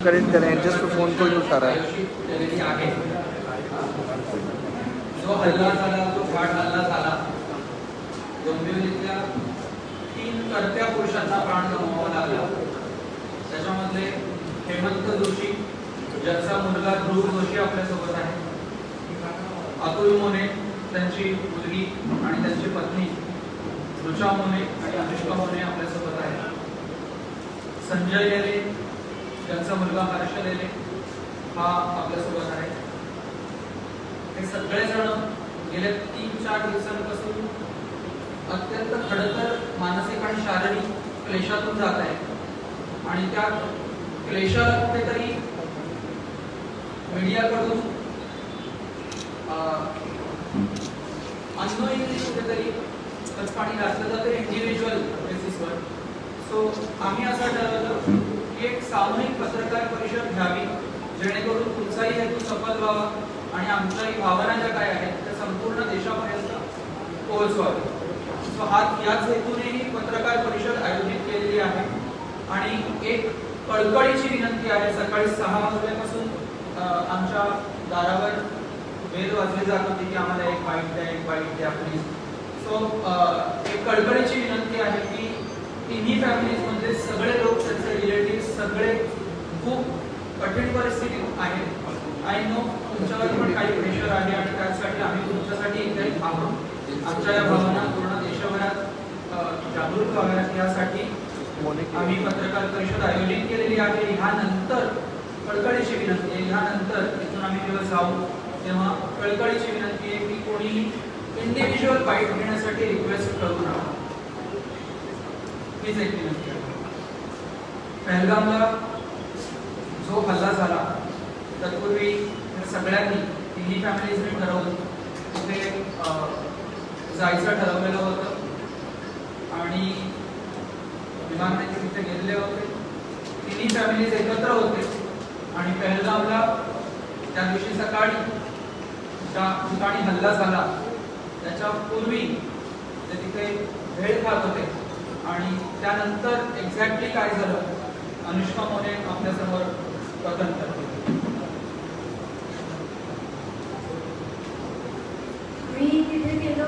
Correct करें just phone को use कर रहा है केलेली आहे जो हल्ला झाला जो घाट हल्ला झाला डोंबिवलीतल्या तीन कर्त्या पुरुषांना प्राण गमवावा लागला त्याच्यामधले हेमंत जोशी ज्याचा मुलगा ध्रुव जोशी आपल्यासोबत आहे. अतुल मोने त्यांची मुलगी आणि त्यांची पत्नी ऋचा मोने आणि अनुष्का मोने आपल्यासोबत आहे संजय लेले त्यांचा मुलगा हर्ष लेले हा आपल्यासोबत आहे. हे सगळेजण गेल्या तीन चार दिवसांपासून अत्यंत खडतर मानसिक आणि शारीरिक क्लेशातून जात आहे आणि त्या क्लेशाला कुठेतरी मीडियाकडून अननोईंगली कुठेतरी तत्पाणी घातलं जातं. इंडिव्हिज्युअल बेसिसवर सो आम्ही असं ठरवलं की एक सामूहिक पत्रकार परिषद घ्यावी जेणेकरून तुमचाही हेतू सफल व्हावा आणि आमच्याही भावना ज्या काय आहेत त्या संपूर्ण देशापर्यंत पोहोचवावी. सो हा याच हेतूने ही पत्रकार परिषद आयोजित केलेली आहे. आणि एक कळकळीची विनंती आहे सकाळी सहा वाजल्यापासून आमच्या दारावर वेद वाजली जात होती की आम्हाला एक बाईट द्या एक बाईट द्या प्लीज सो एक कळकळीची विनंती आहे की तिन्ही फॅमिलीज म्हणजे सगळे लोक त्यांचे रिलेटिव्ह सगळे खूप कठीण परिस्थितीत आहेत. आय नो तुमच्यावर पण काही प्रेशर आहे आणि त्यासाठी आम्ही तुमच्यासाठी इथे आहोत आमच्या या भावना पूर्ण देशभरात जागरूक जागृत व्हाव्यात. यासाठी आम्ही पत्रकार परिषद आयोजित केलेली आहे. ह्यानंतर कळकळीची विनंती आहे. ह्यानंतर तिथून आम्ही जेव्हा जाऊ तेव्हा कळकळीची विनंती आहे की कोणीही इंडिव्हिज्युअल बाईट घेण्यासाठी रिक्वेस्ट करू नका. हीच एक विनंती पहलगामला जो हल्ला झाला तत्पूर्वी सगळ्यांनी तिन्ही फॅमिलीजने ठरवून तिथे जायचं ठरवलेलं होतं. आणि विमानाने तिथे गेलेले होते. तिन्ही फॅमिलीज एकत्र होते. आणि पहलगामला त्या दिवशी सकाळी ज्या ठिकाणी हल्ला झाला त्याच्या पूर्वी ते तिथे भेळ खात होते. आणि त्यानंतर एक्झॅक्टली काय झालं? अनुष्का मोने आपल्यासमोर कथन करते मी तिथे गेलो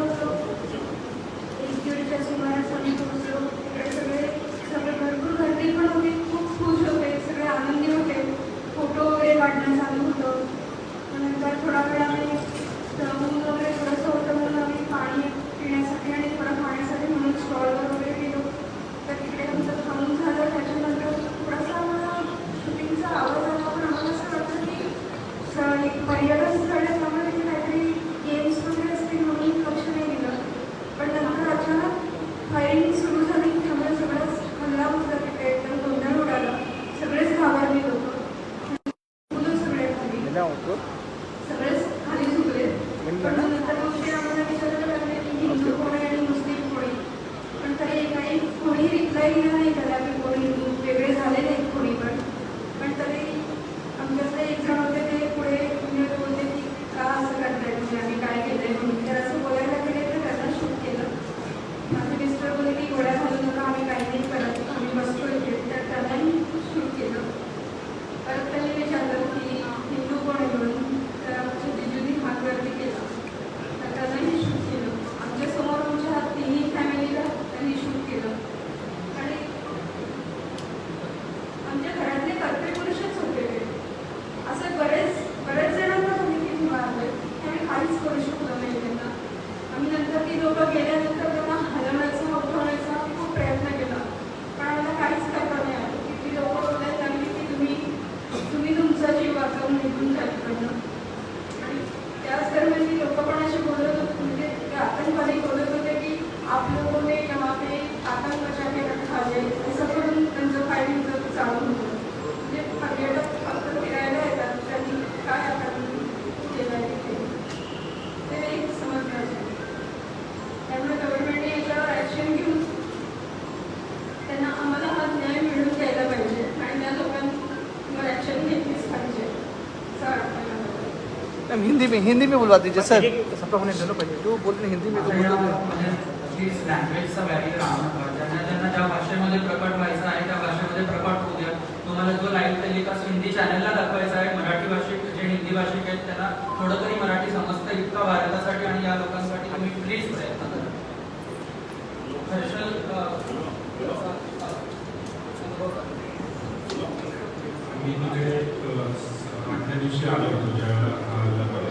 मैम हिंदी में हिंदी में बुलवा दीजिए सर। सबका होने पहले जो बोलते हैं हिंदी में तो बोल दो लँग्वेजचा बॅरियर ज्यांना ज्यांना ज्या भाषेमध्ये प्रकट व्हायचं आहे त्या भाषेमध्ये प्रकट होऊ द्या तुम्हाला तुम्हाला जो लाईव्ह टेलिकास्ट हिंदी चॅनलला दाखवायचा आहे मराठी भाषिक जे हिंदी भाषिक आहेत त्यांना थोडं तरी मराठी समजतं इतका भारतासाठी आणि या लोकांसाठी तुम्ही प्लीज़ प्रयत्न करा Harshal ma credo sia allergica cioè, al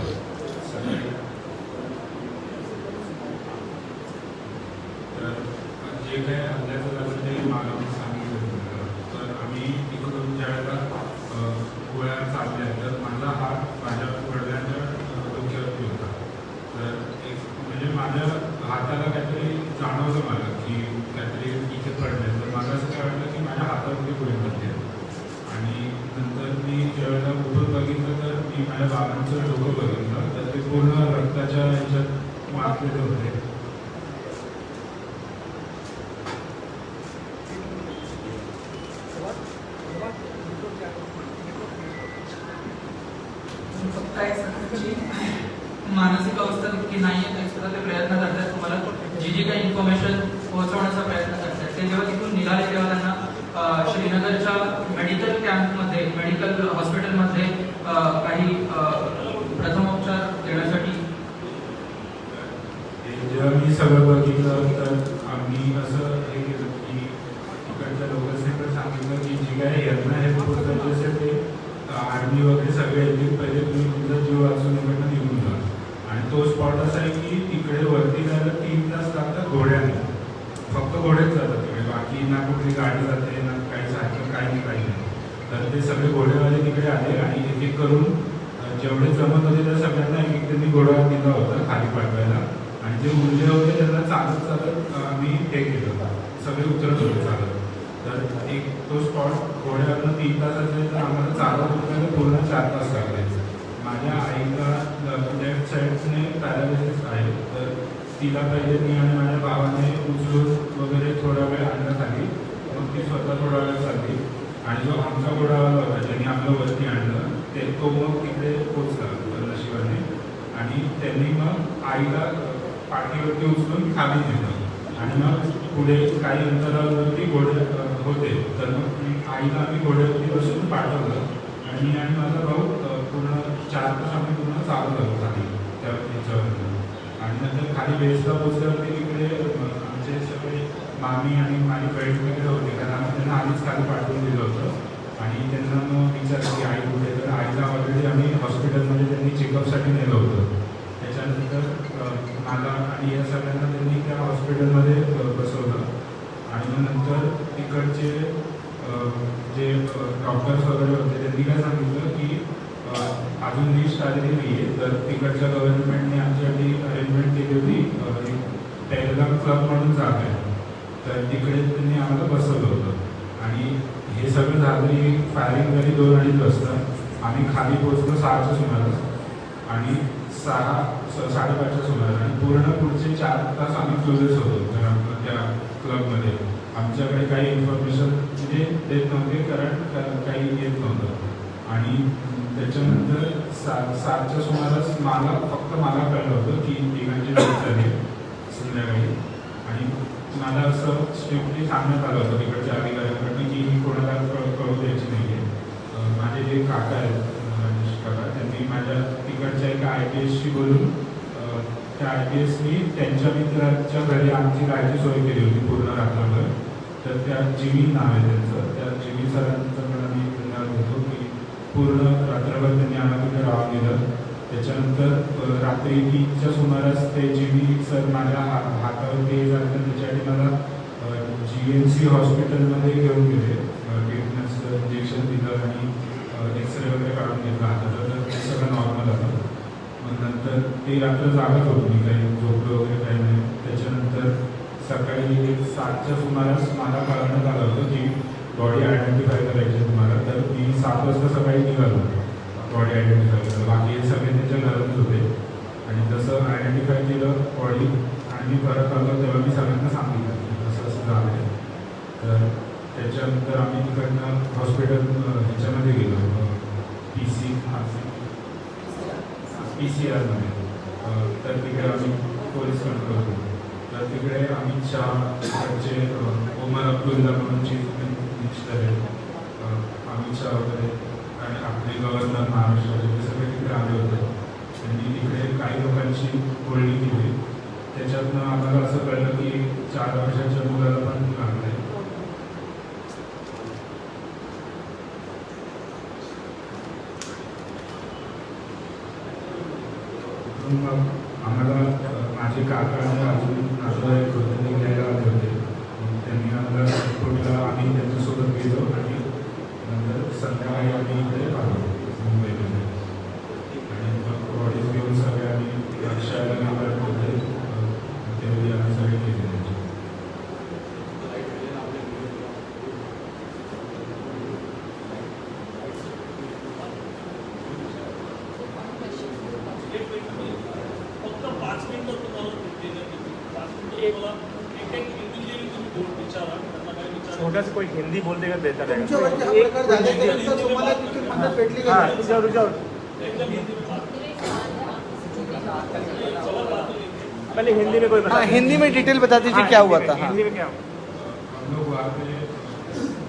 पूर्ण रक्ताच्या ह्याच्यात वाचलेले होते. मानसिक अवस्था नक्की नाही आहे सुद्धा ते प्रयत्न करतात तुम्हाला. जी जी काही इन्फॉर्मेशन पोहोचवण्याचा प्रयत्न करतात ते जेव्हा तिथून निघाले तेव्हा त्यांना श्रीनगरच्या मेडिकल कॅम्पमध्ये मेडिकल हॉस्पिटलमध्ये अ, काही अ, प्रथमोपचार देण्यासाठी ते जेव्हा मी सगळं बघितलं तर आम्ही असं हे केलं की इकडच्या लोकांनी पण सांगितलं की जे काही यत्न आहे पुढचं जे ते आर्मी वगैरे सगळे येतील म्हणजे पहिले तुम्ही तुमचा जीव वाचून इकडनं निघून जा. आणि तो स्पॉट असा आहे की तिकडे वरती जायला तीन तास लागतात घोड्याने. फक्त घोडेच जातात तिकडे. बाकी ना कुठली गाडी जाते ना काही सायकल काही नाही काही नाही. तर ते सगळे घोडेवाले तिकडे आले आणि एक एक करून जेवढे जमत होते त्या सगळ्यांना एक एक त्यांनी घोडा दिला होता खाली पाठवायला. आणि जे मुलगे होते त्यांना चालत चालत आम्ही हे केलं. होतं सगळे उतरत होते चालत. तर एक तो स्पॉट घोड्यावरनं तीन तास असेल तर आम्हाला चालत उतरायला पूर्ण चार तास लागले. माझ्या आईला लेफ्ट म्हणजे साईडने पॅरालिसिस आहे. तर तिला पहिले मी आणि माझ्या भावाने उचलून वगैरे थोडा वेळ आणण्यात आली. मग ती स्वतः थोडा वेळ चालली. आणि जो आमचा घोडावाला होता ज्यांनी आपलं वरती आणलं ते तो मग तिकडे पोचला नशिबाने. आणि त्यांनी मग आईला पाठीवरती उचलून खाली नेलं. आणि मग पुढे काही अंतरावरती घोडे होते. तर मग आईला आम्ही घोड्यावरती बसून पाठवलं. आणि मी आणि माझा भाऊ पूर्ण चार तास आम्ही पूर्ण चालू झालो खाली त्या याच्यावरती. आणि नंतर खाली बेसला पोचल्यावरती तिकडे आमचे सगळे मामी आणि माझी बहीण वगैरे होते. कारण आम्ही त्यांना आधीच खाली पाठवून दिलं होतं. आणि त्यांना मग विचारलं की आई कुठे तर आईला ऑलरेडी आम्ही हॉस्पिटलमध्ये त्यांनी चेकअपसाठी नेलं होतं त्याच्यानंतर अ, मला आणि या सगळ्यांना त्यांनी त्या हॉस्पिटलमध्ये अ, बसवलं आणि मग नंतर तिकडचे अ, जे डॉक्टर्स मी काय सांगितलं की अजून लिस्ट आलेली नाही आहे तर तिकडच्या गव्हर्नमेंटने आमच्यासाठी अरेंजमेंट केली होती. अ, एक क्लब म्हणून जागा आहे. तर तिकडे त्यांनी आम्हाला बसवलं होतं. आणि हे सगळं झालं फायरिंग झाली दोन अडीच वाजता. आम्ही खाली पोहोचलो सहाच्या सुमारास. आणि सहा स- साडेपाचच्या सुमारास. आणि पूर्ण पुढचे चार तास आम्ही क्लोजेस होतो त्या त्या क्लबमध्ये आमच्याकडे काही इन्फॉर्मेशन म्हणजे देत नव्हते कारण काही येत नव्हतं. आणि त्याच्यानंतर सा सातच्या सुमारास मला फक्त मला कळलं होतं की तिघांची डेथ झाली संध्याकाळी. आणि मला असं स्ट्रिक्टली सांगण्यात आलं होतं तिकडच्या अधिकाऱ्यांकडनं की ही कोणाला कळू द्यायची नाही आहे माझे जे काका आहेत काका त्यांनी माझ्या तिकडच्या एका आय पी एसशी बोलून त्या आय पी एसनी त्यांच्या मित्राच्या घरी आमची राहायची सोय केली होती पूर्ण रात्रभर. तर त्या जिमी नाव आहे त्यांचं. त्या जिमी सरांचं पण आम्ही धन्यवाद देतो की पूर्ण रात्रभर त्यांनी आम्हाला तिथे राहून दिलं. त्याच्यानंतर रात्री तीनच्या सुमारास ते जी मी सर माझ्या हा हातावर ते झालं त्याच्यासाठी मला जी एन सी हॉस्पिटलमध्ये घेऊन गेले. टिटनेसचं इंजेक्शन दिलं आणि एक्सरे वगैरे काढून घेतला हाताचा तर ते सगळं नॉर्मल आलं मग नंतर ते रात्र जागत होतो. मी काही झोपलं वगैरे काही नाही. त्याच्यानंतर सकाळी सातच्या सुमारास मला कळवण्यात आलं होतं की बॉडी आयडेंटिफाय करायची आहे तुम्हाला तर मी सात वाजता सकाळी निघालो बॉडी आयडेंटिफाय केलं. बाकी हे सगळे त्यांच्या घरातच होते. आणि जसं आयडेंटिफाय केलं बॉडी आणि मी परत आलो तेव्हा मी सगळ्यांना सांगितलं. की असं असं झालं आहे तर त्याच्यानंतर आम्ही तिकडनं हॉस्पिटल ह्याच्यामध्ये गेलो. P C R C P C आरमध्ये तर तिकडे आम्ही पोलीस कंट्रोल तर तिकडे आम्ही शहा तिकडचे अ, ओमर अब्दुल्ला म्हणून चीफ शिक्षा वगैरे आणि आपले गव्हर्नर महाराष्ट्राचे ते सगळे तिकडे आले होते. त्यांनी तिकडे काही लोकांची बोलणी केली. त्याच्यातनं आम्हाला असं कळलं की चार वर्षाच्या मुलाला पण लागलं आहे मग छोटा से कोई हिंदी बोल देगा बेहतर है तुमच्यावरती हा हाँ नाही? रुक जाओ रुक जाओ एकदम हिंदी में बात चला बात हो। गई पहले हिंदी में कोई बता हाँ हिंदी में डिटेल बता दीजिए हाँ, क्या हुआ था। हाँ हिंदी में क्या हुआ? हम लोग वहाँ पे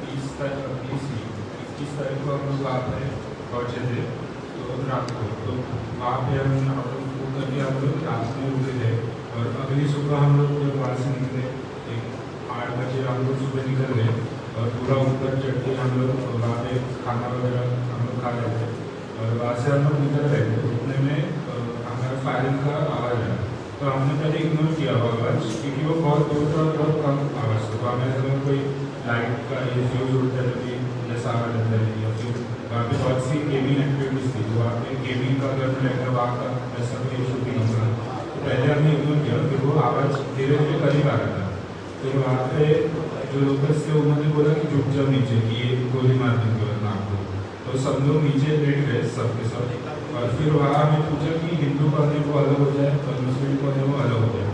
बीस तारीख बीस इक्कीस तारीख को हम लोग वहाँ पे पहुँचे थे तो रात को तो वहाँ पे हम हम लोग वो करके हम लोग रात में उठे थे और अगली सुबह हम लोग जब वहाँ से निकले एक आठ बजे हम लोग सुबह निकल गए और पूरा ऊपर चढ़ के हम लोग वहाँ पे खाना वगैरह हम लोग खा रहे थे। और वहाँ से हम लोग निकल रहे थे उतने में हमारा फायरिंग का आवाज़ आया। तो हमने पहले इग्नोर किया वो आवाज़, क्योंकि वो बहुत दूर था और बहुत कम आवाज़ था। तो हमें लगा कोई लाइट का ये फ्यूज उड़ता कि जैसा आवाज़ आता है या फिर वहाँ पे बहुत सी गेमिंग एक्टिविटीज़ थी। तो वहाँ पे गेमिंग का अगर रहता वहाँ का ऐसा कोई इशू भी नहीं था। तो पहले हमने इग्नोर किया, फिर वो आवाज़ धीरे धीरे करीब आ रहा था। फिर वहाँ पे जो लोग थे उन्होंने बोला कि झुक जाओ नीचे, कि ये गोली मार देंगे नाक को तो सब लोग नीचे लेट गए, सबके सब। और फिर वहाँ हमें पूछा कि हिंदू है वो अलग हो जाए और मुस्लिम है वो अलग हो जाए।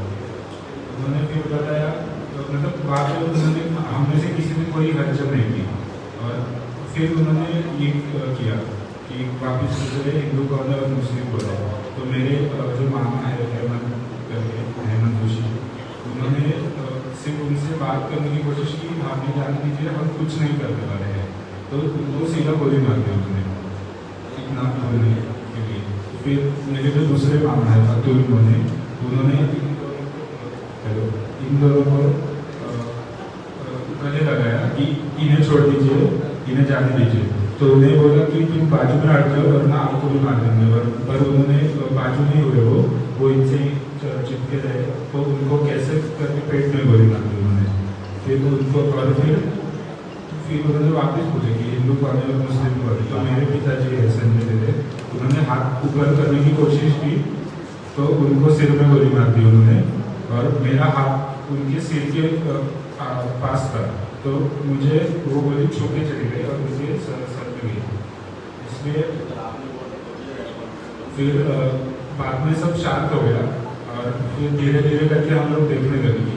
उन्होंने फिर बताया तो मतलब वहाँ पे उन्होंने हम से किसी ने कोई हलचल नहीं की। और फिर उन्होंने ये किया कि वापिस पूछ हिंदू कौन है और मुस्लिम कौन तो मेरे जो मामा है हेमंत करके हेमंत जोशी, उन्होंने सिर्फ़ उनसे बात करने की कोशिश की हमें जाने दीजिए हम कुछ नहीं करने वाले हैं। तो उनको सीधा गोली मार दी उन्होंने। इतना बोलने के लिए। तो फिर मेरे जो दूसरे मामा है अतुल मोने उन्होंने हेलो इन दोनों को गले लगाया कि इन्हें छोड़ दीजिए इन्हें जाने दीजिए तो उन्हें बोला कि तुम बाजू में हट जाओ वरना आपको भी मार देंगे। पर, उन्होंने बाजू नहीं हुए वो वो इनसे चिपके रहे तो उनको कैसे करके पेट में गोली मार दी उन्होंने फिर उनको और फिर फिर उन्होंने वापस पूछा कि हिंदू कौन और मुस्लिम कौन तो मेरे पिताजी है संजय दे उन्होंने हाथ ऊपर करने की कोशिश की तो उनको सिर में गोली मार दी उन्होंने और मेरा हाथ उनके सिर के पास था। तो मुझे वो गोली छू के चली गई और मुझे सर में गई इसलिए फिर बाद में सब शांत हो गया और फिर धीरे धीरे करके हम लोग देखने लगे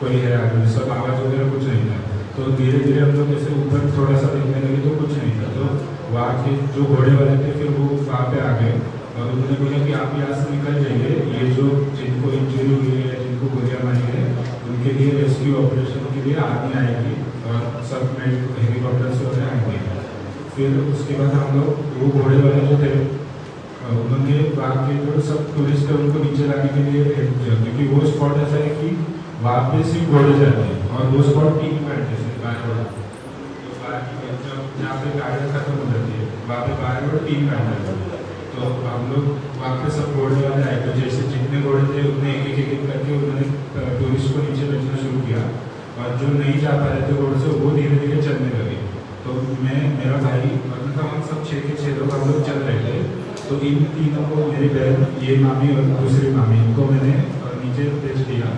कोई है सब आवाज़ वगैरह कुछ नहीं था। तो धीरे धीरे हम लोग जैसे ऊपर थोड़ा सा देखने लगे तो कुछ नहीं था। तो वहाँ के जो घोड़े वाले थे, फिर वो वहाँ पे आ गए और उन्होंने बोला कि आप यहाँ से निकल जाइए। ये जो जिनको इंजरी हुई है, जिनको गोलियाँ मारी है, उनके लिए रेस्क्यू ऑपरेशन के लिए आर्मी आएगी और सब हेलीकॉप्टर से वगैरह आएँगे। फिर उसके बाद हम लोग वो घोड़े वाले जो थे, उन्होंने वहाँ के जो सब टूरिस्ट है, उनको नीचे लाने के लिए क्योंकि वो स्पॉट ऐसा है कि वहाँ पे सिर्फ़ घोड़े जाते हैं। और वो स्पॉट टीम हैं सिर्फ़ बारह घोड़ा तो बाकी जब जहाँ पे गाड़ी खत्म हो जाती है, वहाँ पे बारह घोड़ा टीम जाते हैं तो हम लोग वहाँ पे सब घोड़े वाले आए तो जैसे जितने घोड़े थे, उतने एक एक एक करके उन्होंने टूरिस्ट को नीचे भेजना शुरू किया। और जो नहीं जा पा रहे थे घोड़े से, वो धीरे धीरे चलने लगे। तो मैं, मेरा भाई मतलब हम सब छः के छः लोग, हम लोग चल रहे थे। तो इन तीनों को मेरी बहन, ये मामी और दूसरी मामी, इनको मैंने नीचे भेज दिया।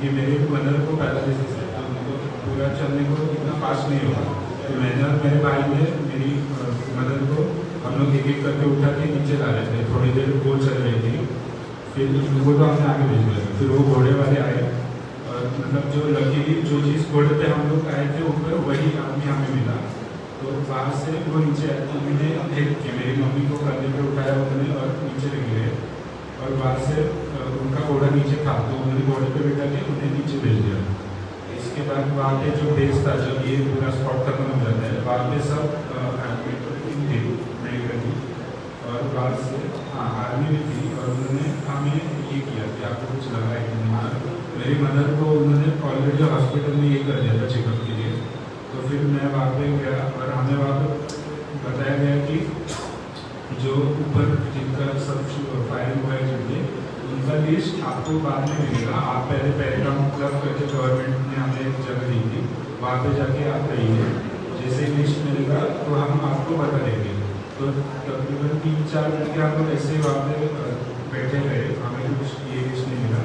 क्योंकि मेरे मदर को पैरालिसिस है उनको पूरा चलने को इतना फास्ट नहीं होगा। तो मैंने और मेरे भाई ने मेरी मदर को हम लोग एक एक करके उठा के नीचे ला रहे थे। थोड़ी देर वो चल रही थी। फिर उनको तो हमने आगे भेज दिया। फिर वो घोड़े वाले आए। और मतलब जो लकीली जो चीज़ घोड़े पे हम लोग आए थे ऊपर, वही आदमी हमें मिला। तो वहाँ से वो नीचे आए। तो मैंने हेल्प की। मेरी मम्मी को कंधे पर उठाया उन्होंने और नीचे गए। और वहाँ से उनका घोड़ा नीचे था तो उन्होंने घोड़े पे बैठा के उन्हें नीचे भेज दिया। इसके बाद वहाँ पे जो बेस था जब ये पूरा स्पॉट खत्म हो जाता है वहाँ पे सब एडमिट थे मेडिकली और वहाँ से हाँ आर्मी भी थी और उन्होंने हमें ये किया कि आपको कुछ लगा है कि नहीं। हाँ, मेरी मदर को उन्होंने ऑलरेडी हॉस्पिटल में ये कर दिया था चेकअप के लिए। तो फिर मैं वहाँ पे गया और हमें वहाँ पर बताया गया कि जो ऊपर जिनका सब फायरिंग हुआ है जिनके उनका लिस्ट आपको बाद में मिलेगा। आप पहले पहले क्लब करके गवर्नमेंट ने हमें जगह दी थी। वहाँ पे जाके आप रहिए जैसे लिस्ट मिलेगा तो हम आपको बता देंगे। तो तकरीबन तीन चार लड़के हम लोग ऐसे वहाँ पे बैठे रहे। हमें कुछ ये लिस्ट नहीं मिला।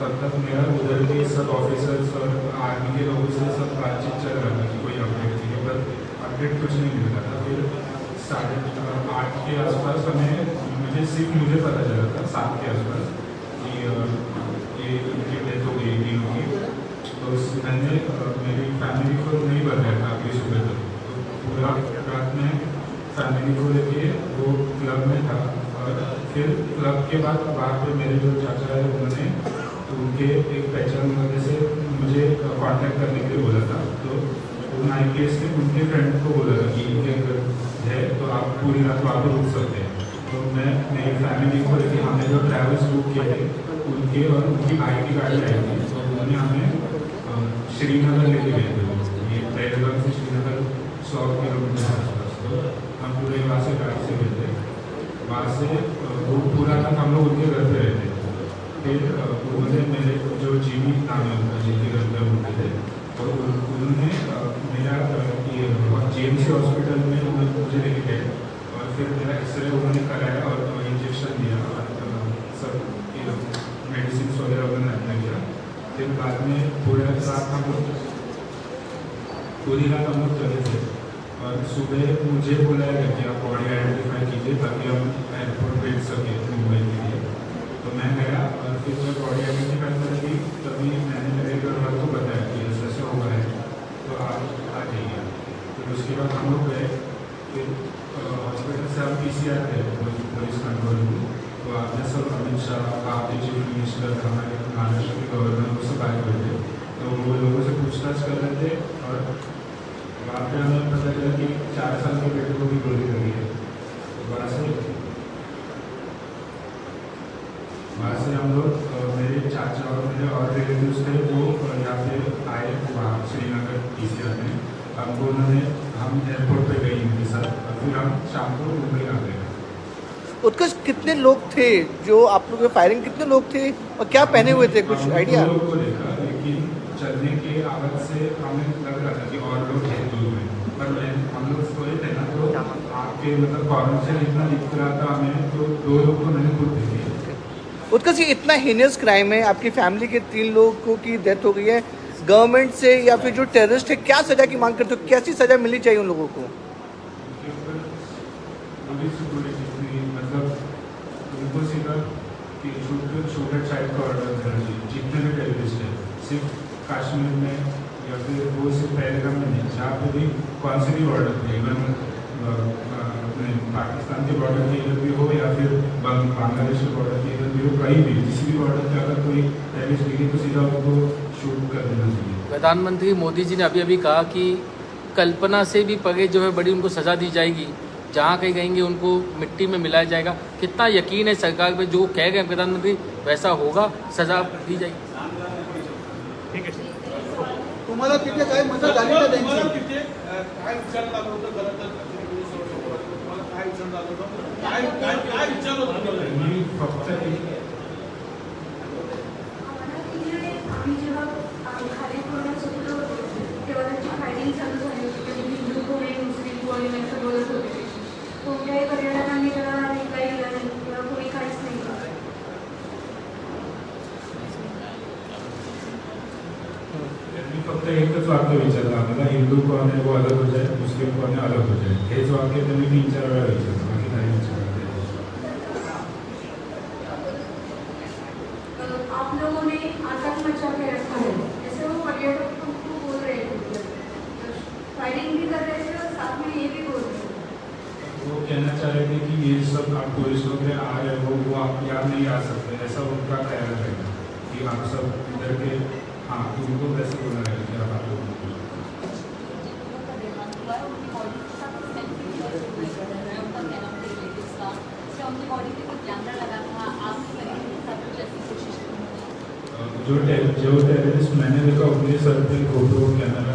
तब तक मेरा उधर के सब ऑफिसर्स और आर्मी के लोगों से सब बातचीत चल रहा था कि कोई अपडेट नहीं है। पर अपडेट कुछ नहीं मिल रहा था। फिर साढ़े आठ के आसपास हमें सिर्फ़ मुझे पता चला था, सात के आसपास, कि ये इनकी डेथ हो गई तीनों की तो मैंने मेरी फैमिली को नहीं बताया था अगली सुबह तक। तो पूरा रात में फैमिली को लेके वो क्लब में था। और फिर क्लब के बाद, वहाँ पे मेरे जो चाचा है, उन्होंने तो उनके एक पहचान वाले से मुझे कांटेक्ट करने के लिए बोला था। तो उन आई के उनके फ्रेंड को बोला था कि इनके अगर है तो आप पूरी रात वहाँ पर रुक सकते हैं। तो मैं मेरी फैमिली को लेके हमने जो ट्रैवल्स बुक किए थे उनके और उनकी भाई की गाड़ी आई थी तो उन्होंने हमें श्रीनगर लेके गए थे। ये पहलगाम से श्रीनगर सौ किलोमीटर के आसपास। तो हम पूरे वहाँ से गाड़ी से गए थे। वहाँ से वो पूरा रात हम लोग उनके घर पे रहते फिर उन्होंने मेरे जो जीवी नाम है उनका जिनके घर पे उनके थे। तो उन्होंने मेरा ये जी एम सी हॉस्पिटल में उन्होंने मुझे लेके गए और फिर मेरा एक्सरे उन्होंने कराया और इंजेक्शन दिया और अ, सब मेडिसिन वगैरह उन्होंने अप्लाई किया फिर बाद में पूरा पूरी रात हम लोग चले थे। और सुबह मुझे बुलाया गया कि आप बॉडी आइडेंटिफाई कीजिए ताकि हम एयरपोर्ट भेज सकें मुंबई के लिए तो मैं गया और फिर जब बॉडी आइडेंटिफाई कर दी तभी मैंने मेरे घर वालों को बताया कि ऐसा ऐसा हुआ है तो आप आ जाइए फिर उसके बाद हम लोग गए फिर हॉस्पिटल से हम पी सी आर गए पुलिस कंट्रोल में तो आपने सब अमित शाह आपके चीफ मिनिस्टर हमारे महाराष्ट्र के गवर्नर वो सब आए हुए थे तो वो लोगों से पूछताछ कर रहे थे और वहाँ पे हमें पता चला कि चार साल के बेटे को भी गोली लगी है वहाँ से वहाँ से हम लोग अ, मेरे चाचा और मेरे और रिलेटिव्स थे वो अ, यहाँ पे आए वहाँ श्रीनगर पी सी आर में हमको उन्होंने हम एयरपोर्ट पे गए उनके साथ और फिर हम शाम को मुंबई आ गए उत्कर्ष कितने लोग थे? जो आप लोग फायरिंग कितने लोग थे? और क्या पहने हुए थे? कुछ आइडिया को चलने के आवाज़ से हमें लग रहा था कि और लोग हैं दूर में। पर मैं हम लोग सोए थे ना तो आपके मतलब कॉर्नर से इतना दिख रहा था हमें तो दो लोग तो मैंने खुद देखे। उत्कर्ष ये इतना हीनियस क्राइम है आपकी फैमिली के तीन लोगों की डेथ हो गई है। गवर्नमेंट से या फिर जो टेररिस्ट है क्या सजा की मांग करते हो? कैसी सजा मिलनी चाहिए उन लोगों को उनके ऊपर पुलिस पुलिस जितनी मतलब उनको सीधा कि शूटर शूटर टाइप का ऑर्डर देना चाहिए जितने भी टेररिस्ट हैं सिर्फ़ कश्मीर में या फिर वो सिर्फ़ पहलगाम में नहीं जहाँ पे भी कौन से भी बॉर्डर पे इवन अपने पाकिस्तान के बॉर्डर के इधर भी हो या फिर बांग्लादेश के बॉर्डर के इधर भी हो, कहीं भी, किसी भी बॉर्डर पे अगर कोई टेररिस्ट दिखे तो सीधा उनको शूट कर देना चाहिए। प्रधानमंत्री मोदी जी ने अभी अभी कहा कि कल्पना से भी पगे जो है बड़ी उनको सज़ा दी जाएगी। जहाँ कहीं कहेंगे उनको मिट्टी में मिलाया जाएगा। कितना यकीन है सरकार पे, जो कह गए प्रधानमंत्री, वैसा होगा, सज़ा दी जाएगी। ठीक आहे. तुम्हाला तिथे काय मदत झाली का त्यांची? तिथे काय विचारलं आलं होतं खरं तर? तुम्हाला काय विचारलं आलं होतं? काय काय काय विचारलं होतं? मी फक्त आम्ही जेव्हा खाली होतो तेव्हा त्यांची फायटिंग चालू झाली होती हिंदू कोणी मुस्लिम कोणी असं बोलत होते. कोणत्याही पर्यटकांनी त्याला फक्त एकच वाक्य विचारलं आम्हाला हिंदू कोण आहे वो अलग हो जाए मुस्लिम कोण आहे अलग हो जाए हेच वाक्य त्यांनी तीन चार वेळा विचारलं बाकी नाही विचारलं. आप लोगों ने आतंक मचा के रखा ऐसे वो पर्यटक को बोल रहे थे फायरिंग भी कर रहे थे और साथ में ये कहना चाह रहे थे कि सब आप टूरिस्ट वगैरह आ रहे हो वो आप यहाँ नहीं आ सकते। ऐसा उनका ख्याल रहेगा कि आप सब इधर के हाँ तो उनको वैसे बोला है जो जो टेररिस्ट मैंने देखा उनके सर पे फ़ोटो कैमरा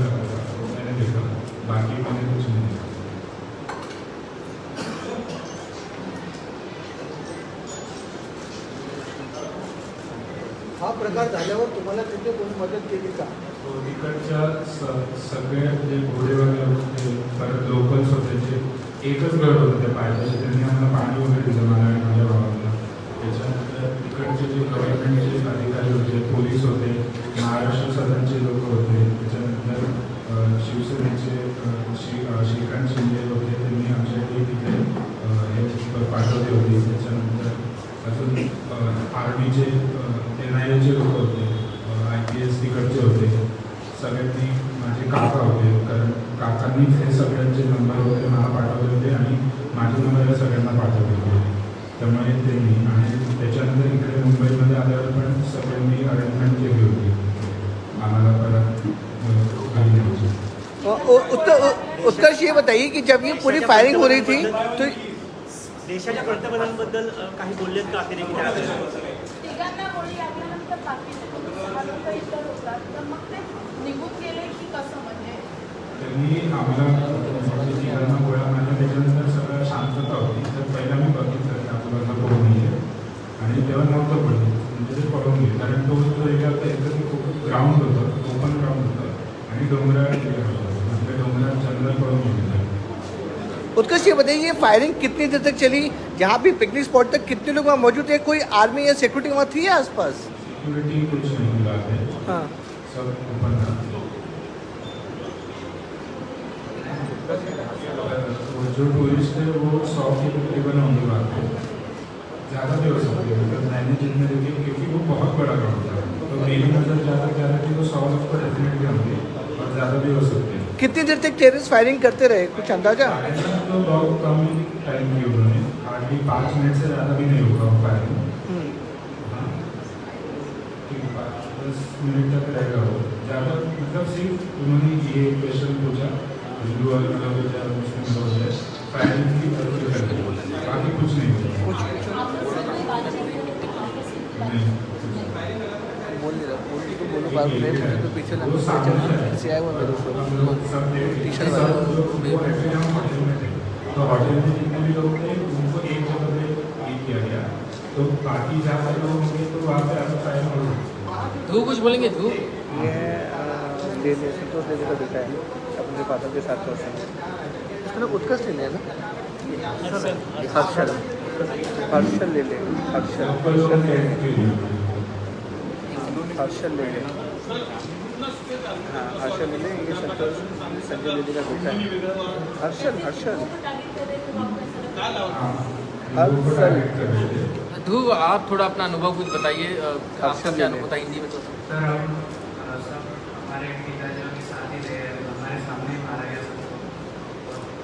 हा प्रकार झाल्यावर तुम्हाला तिथे कोणी मदत केली का? हो, इकडच्या तिकडच्या स- सगळे जे घोडे वगैरे होते परत लोकल्स होते जे एकच गड होते त्या त्यांनी आम्हाला पाणी वगैरे दिलं मला आणि माझ्या भावाला. त्याच्यानंतर तिकडचे जे गव्हर्नमेंटचे अधिकारी होते पोलीस होते महाराष्ट्र सदनचे लोक होते. त्याच्यानंतर शिवसेनेचे श्री श्रीकांत शिंदे होते त्यांनी आमच्याकडे तिथे अ, हे पाठवले होते त्याच्यानंतर अजून आर्मीचे एन आय एचे लोक होते आय पी एस तिकडचे होते सगळ्यांनी माझे काका होते कारण काकांनीच हे सगळ्यांचे नंबर वगैरे मला पाठवले होते आणि माझे नंबर या सगळ्यांना पाठवले होते त्यांनी आणि त्याच्यानंतर इकडे मुंबईमध्ये आल्यावर पण सगळ्यांनी अरेंजमेंट केली होती. आम्हाला परत उत्तर उ- उत्कर्ष ये बताइए कि जब ये पूरी फायरिंग हो रही थी तो देशाच्या पंतप्रधानांबद्दल काही बोललेत का अतिरेकी तिघांना गोळी लागल्यानंतर इतर होतात तर मग ते निघून गेले की कसं म्हणजे? त्यांनी आम्हाला गोळ्या मारल्या त्याच्यानंतर सगळं तेव्हा नव्हतं पडलं म्हणजे ते गेले कारण तो जो एरिया होता एकदम खूप ग्राउंड होतं ओपन ग्राउंड होतं आणि डोंगराळ म्हणजे डोंगराळ जंगल उत्कर्ष ये बताइए ये फायरिंग कितनी देर तक चली? जहाँ भी पिकनिक स्पॉट तक कितने लोग वहाँ मौजूद थे? कोई आर्मी या सिक्योरिटी वहाँ थी आसपास? सिक्योरिटी कुछ नहीं मिला है हाँ। सब ओपन जो टूरिस्ट है वो सौ के तकरीबन होंगे वहाँ पे ज़्यादा भी हो सकते हैं मतलब मैंने जितने देखे क्योंकि वो बहुत बड़ा ग्राउंड था। तो मेरी नज़र ज़्यादा क्या रही थी वो सौ लोग तो डेफिनेटली होंगे और ज़्यादा भी हो सकते हैं। कितनी देर तक टेररिस्ट फायरिंग करते रहे? कुछ अंदाज़ा? तो बहुत कम ही टाइम की उन्होंने। हार्डली पाँच मिनट से ज़्यादा भी नहीं होगा फायरिंग हम्म। हाँ। है, दस मिनट तक रहेगा वो। ज़्यादा मतलब सिर्फ़ उन्होंने ये क्वेश्चन पूछा हिंदू मतलब हो जाए मुस्लिम हो? जाए फायरिंग की तरफ़ कर दी बाकी कुछ नहीं हुआ आपस में कोई बातचीत हुई? आपस में कोई नहीं बोल नहीं रहा बोल तो बोलो बात में मुझे तो पीछे है। से आया हुआ मेरे ऊपर टी-शर्ट वाला। लोग वो बैठे हम होटल में थे तो होटल में जितने भी लोग थे उनको एक जगह पे ये किया गया। तो बाकी जहाँ लोग होंगे तो वहाँ पे हो कुछ बोलेंगे ध्रुव ये संतोष का बेटा है। अपने फादर के साथ हैं। नाम उत्कर्ष ले लेना हर्षल। हर्षल ले ले हर्षल। हर्षल ले के हर्षल ले ले हाँ हर्षल ले ले ये संतोष संजय लेले का बेटा है हर्षल हर्षल हाँ हर लोगों को साल- टारगेट कर रहे थे ध्रुव आप थोड़ा अपना अनुभव कुछ बताइए अ, अच्छा, क्या। अनुभव हिंदी में तो सर हम सब हमारे पिताजी के साथ ही थे हमारे सामने मारा गया सबको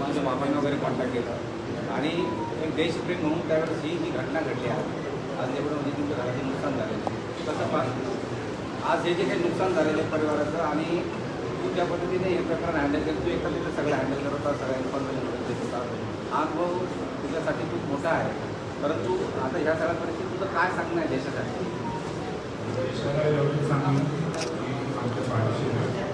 माझ्या मामाने वगैरे कॉन्टॅक्ट केला. आणि एक देशप्रेम म्हणून त्यावेळेस ही जी घटना घडली आहे आज एवढं म्हणजे तुमच्या घराचे नुकसान झालेलं आहे. कसं आज हे जे काही नुकसान झालेलं आहे परिवाराचं आणि तू त्या पद्धतीने हे प्रकरण हँडल केलं तू एका तिथे सगळं हँडल करत होता सगळ्या इन्फॉर्मेशन वगैरे देत होता. हा अनुभव तुझ्यासाठी खूप मोठा आहे. परंतु आता ह्या सगळ्या परिस्थितीत तुझं काय सांगणं आहे देशासाठी? देशाला एवढं सांगणं आमच्या पाठीशी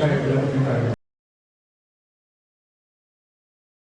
Gracias.